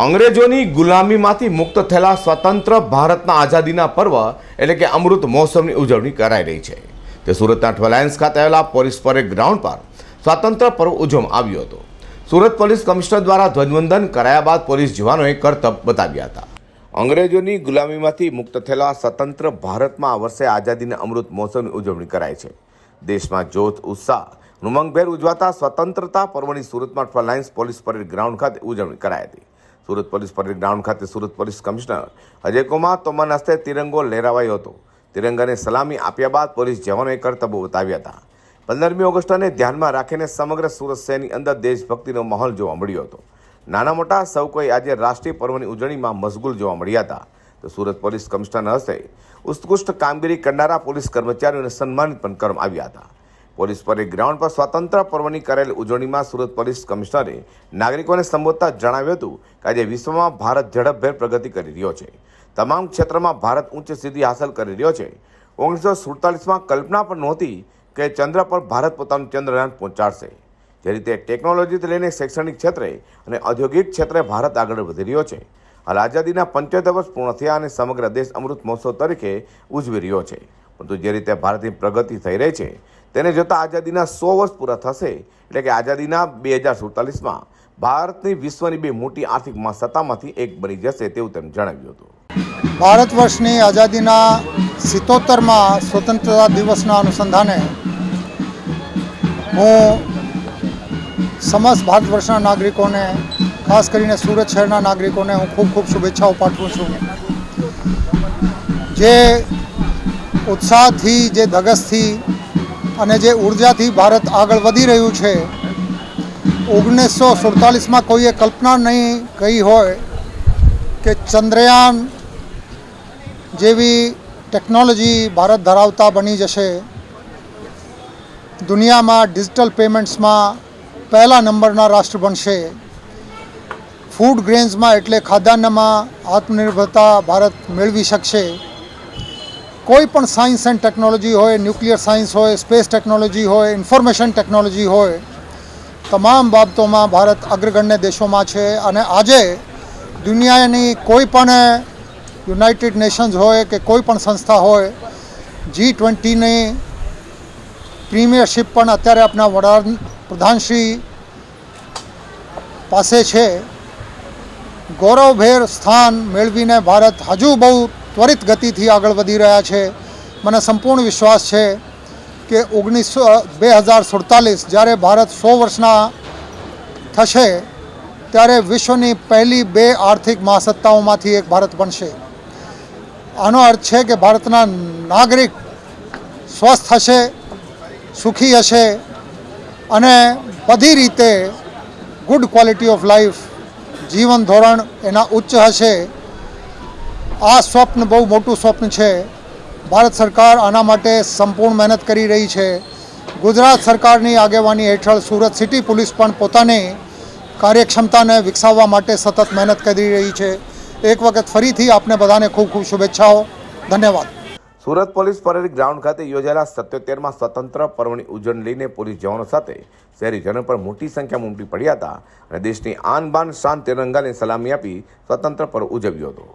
અંગ્રેજોની ગુલામીમાંથી મુક્ત થયેલા સ્વતંત્ર ભારતના આઝાદીના પર્વ એટલે કે અમૃત મહોત્સવની ઉજવણી કરાઈ રહી છે. તે સુરતના ટ્વેલાયન્સ ખાતે આવેલા પોલીસ પરેડ ગ્રાઉન્ડ પર સ્વાતંત્ર્ય પર્વ ઉજવવામાં આવ્યો હતો. સુરત પોલીસ કમિશનર દ્વારા ધ્વજવંદન કરાયા બાદ પોલીસ જવાનોએ કરતબ બતાવ્યા હતા. અંગ્રેજોની ગુલામીમાંથી મુક્ત થયેલા સ્વતંત્ર ભારતમાં આ વર્ષે આઝાદીના અમૃત મહોત્સવની ઉજવણી કરાય છે. દેશમાં જોત, ઉત્સાહ ઉમંગભેર ઉજવાતા સ્વતંત્રતા પર્વની સુરતમાં ટ્વેલાયન્સ પોલીસ પરેડ ગ્રાઉન્ડ ખાતે ઉજવણી કરાઈ હતી. સુરત પોલીસ પરેડ ગ્રાઉન્ડ ખાતે સુરત પોલીસ કમિશનર અજયકુમાર તોમરના હસ્તે તિરંગો લહેરાવાયો હતો. તિરંગાને સલામી આપ્યા બાદ પોલીસ જવાનોએ કરતબો બતાવ્યા હતા. પંદરમી ઓગસ્ટને ધ્યાનમાં રાખીને સમગ્ર સુરત શહેરની અંદર દેશભક્તિનો માહોલ જોવા મળ્યો હતો. નાના મોટા સૌ કોઈ આજે રાષ્ટ્રીય પર્વની ઉજવણીમાં મશગુલ જોવા મળ્યા હતા. તો સુરત પોલીસ કમિશનર હસ્તે ઉત્કૃષ્ટ કામગીરી કરનારા પોલીસ કર્મચારીઓને સન્માનિત પણ કરવામાં આવ્યા હતા. પોલીસ પરેડ ગ્રાઉન્ડ પર સ્વાતંત્ર્ય પર્વની કરેલ ઉજવણીમાં સુરત પોલીસ કમિશનરે નાગરિકોને સંબોધતા જણાવ્યું હતું કે આજે વિશ્વમાં ભારત ઝડપભેર પ્રગતિ કરી રહ્યો છે. તમામ ક્ષેત્રમાં ભારત ઉચ્ચ સિદ્ધિ હાંસલ કરી રહ્યો છે. ઓગણીસો સુડતાલીસમાં કલ્પના પણ નહોતી કે ચંદ્ર પર ભારત પોતાનું ચંદ્રયાન પહોંચાડશે. જે રીતે ટેકનોલોજીથી લઈને શૈક્ષણિક ક્ષેત્રે અને ઔદ્યોગિક ક્ષેત્રે ભારત આગળ વધી રહ્યો છે. હાલ આઝાદીના પંચોતેર વર્ષ પૂર્ણ થયા અને સમગ્ર દેશ અમૃત મહોત્સવ તરીકે ઉજવી રહ્યો છે. પરંતુ જે રીતે ભારતની પ્રગતિ થઈ રહી છે તેને જોતાં આઝાદીના સો વર્ષ પૂરા થશે. એટલે કે આઝાદીના બે હજાર સુડતાલીસમાં ભારતની વિશ્વની બે મોટી આર્થિક સત્તામાંથી એક બની જશે તેવું તેમણે જણાવ્યું હતું. ભારત વર્ષની આઝાદીના સિત્તોતેરમાં સ્વતંત્રતા દિવસના અનુસંધાને હું સમસ્ત ભારત વર્ષના નાગરિકોને, ખાસ કરીને સુરત શહેરના નાગરિકોને હું ખૂબ ખૂબ શુભેચ્છાઓ પાઠવું છું. જે ઉત્સાહથી, જે ધગસથી અને જે ઉર્જાથી ભારત આગળ વધી રહ્યું છે ઓગણીસો સુડતાલીસમાં કોઈએ કલ્પના નહીં કહી હોય કે ચંદ્રયાન જેવી ટેકનોલોજી ભારત ધરાવતા બની જશે. દુનિયામાં ડિજિટલ પેમેન્ટ્સમાં પહેલા નંબરના રાષ્ટ્ર બનશે. ફૂડ ગ્રેન્સમાં એટલે ખાદ્યાન્નમાં આત્મનિર્ભરતા ભારત મેળવી શકશે. કોઈ પણ સાયન્સ એન્ડ ટેકનોલોજી હોય, ન્યુક્લિયર સાયન્સ હોય, સ્પેસ ટેકનોલોજી હોય, ઇન્ફોર્મેશન ટેકનોલોજી હોય, તમામ બાબતોમાં ભારત અગ્રગણ્ય દેશોમાં છે અને આજે દુનિયાની કોઈ પણ યુનાઇટેડ નેશન્સ હોય કે કોઈ પણ સંસ્થા હોય, જી ટ્વેન્ટીની પ્રીમિયરશીપ પણ અત્યારે આપણા વડા પ્રધાનશ્રી પાસે છે. ગૌરવભેર સ્થાન મેળવીને ભારત હજુ બહુ ત્વરિત ગતિથી આગળ વધી રહ્યા છે. મને સંપૂર્ણ વિશ્વાસ છે કે ઓગણીસો, બે હજાર સુડતાલીસ જ્યારે ભારત સો વર્ષના થશે ત્યારે વિશ્વની પહેલી બે આર્થિક મહાસત્તાઓમાંથી એક ભારત બનશે. આનો અર્થ છે કે ભારતના નાગરિક સ્વસ્થ હશે, સુખી હશે અને બધી રીતે ગુડ ક્વોલિટી ઓફ લાઈફ જીવન ધોરણ એના ઉચ્ચ હશે. આ સ્વપ્ન બહુ મોટું સ્વપ્ન છે. ભારત સરકાર આના માટે સંપૂર્ણ મહેનત કરી રહી છે. ગુજરાત સરકારની આગેવાની હેઠળ સુરત સિટી પોલીસ પણ પોતાની કાર્યક્ષમતાને વિકસાવવા માટે સતત મહેનત કરી રહી છે. એક વખત ફરીથી આપને બધાને ખૂબ ખૂબ શુભેચ્છાઓ. ધન્યવાદ. સુરત પોલીસ પરેડ ગ્રાઉન્ડ ખાતે યોજાયેલા સત્યોતેરમાં સ્વતંત્ર પર્વની ઉજવણી લઈને પોલીસ જવાનો સાથે શહેરીજનો પર મોટી સંખ્યામાં ઉમટી પડ્યા હતા અને દેશની આન બાન શાન તિરંગાને સલામી આપી સ્વતંત્ર પર્વ ઉજવ્યો હતો.